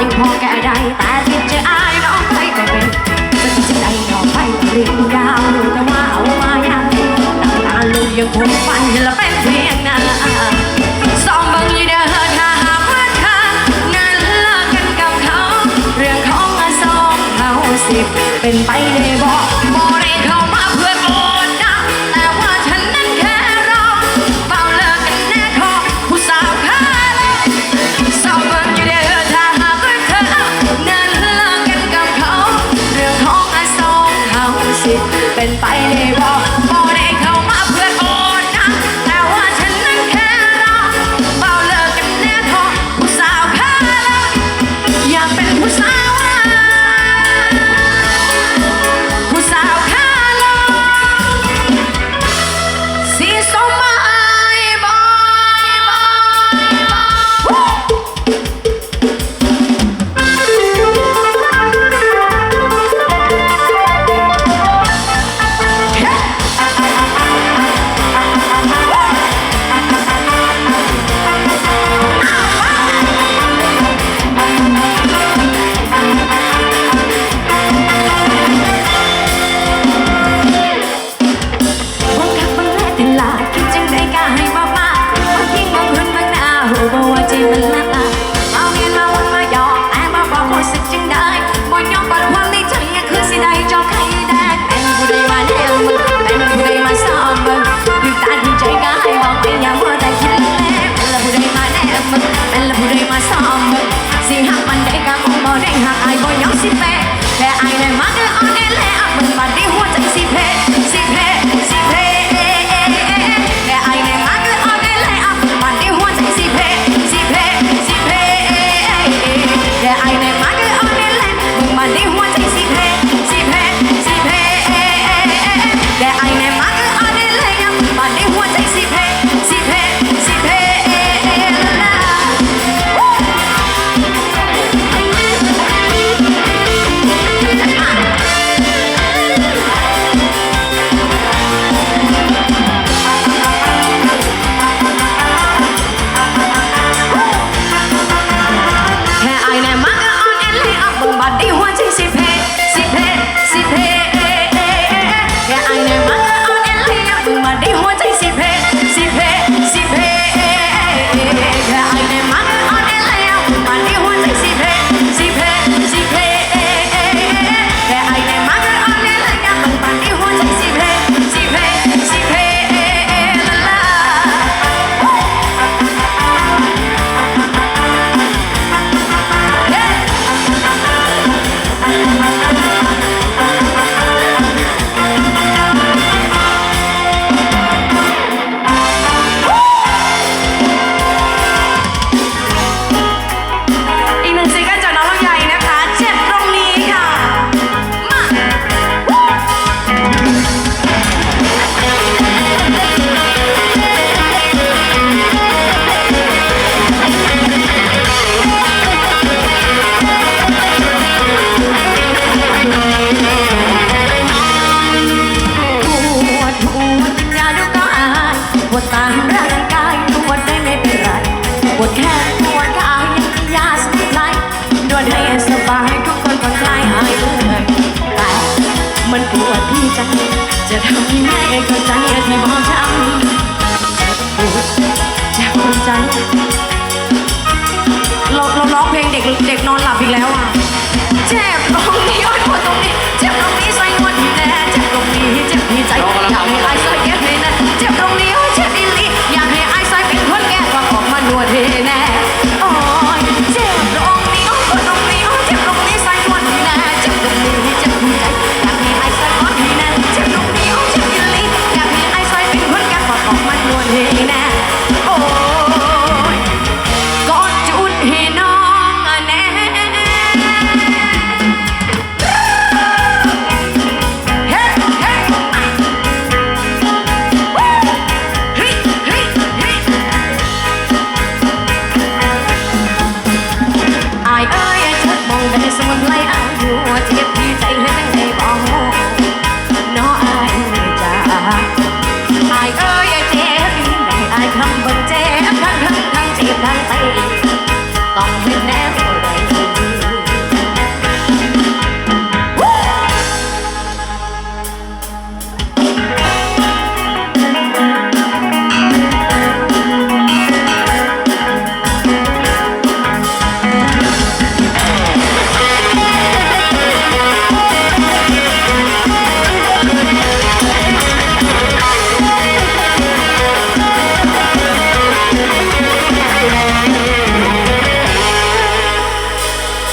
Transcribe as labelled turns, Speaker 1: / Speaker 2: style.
Speaker 1: ยังพอแก้ได้แต่ติดจะอายน้องไปก็เป็นจะคิดจึงได้น้องไปเรียนยาวแต่ว่าเอามายังตั้งนานลูกยังคงฝันและเป็นเพียงนั้นสองบังอยี่เด้อถ้าหากว่าเธอนั้นเลิกกันกับเขา เรื่องของอสองเขาสิบเป็นไปได้บอกบ่ได้เขา เป็นไปได้ หากอายบ่ยองสิแพ้แต่อายได้มาเกิอ่อนแอและอักมันปัดนี้หัวใจสิแพ้ ตามร่างกายปวดได้ไม่เป็นไรปวดแค่ปวดกายยังยาสมุนไพรนวดให้สบายทุกคนผ่คลายหายเลยแต่มันปวดที่ใจจะทำยังไงก็ใจที่มองช้ำปวดจะปวดใจเราเราร้องเพลงเด็กเด็กนอนหลับอีกแล้วอะเจ็บตรงนี้โอ้ปวดตรงนี้เจ็บตรงนี้ใส่นวดแน่เจ็บตรงนี้เจ็บที่ใจอยากให้ไอ้ใส่แก๊บให้แน่เจ็บตรงนี้ dan.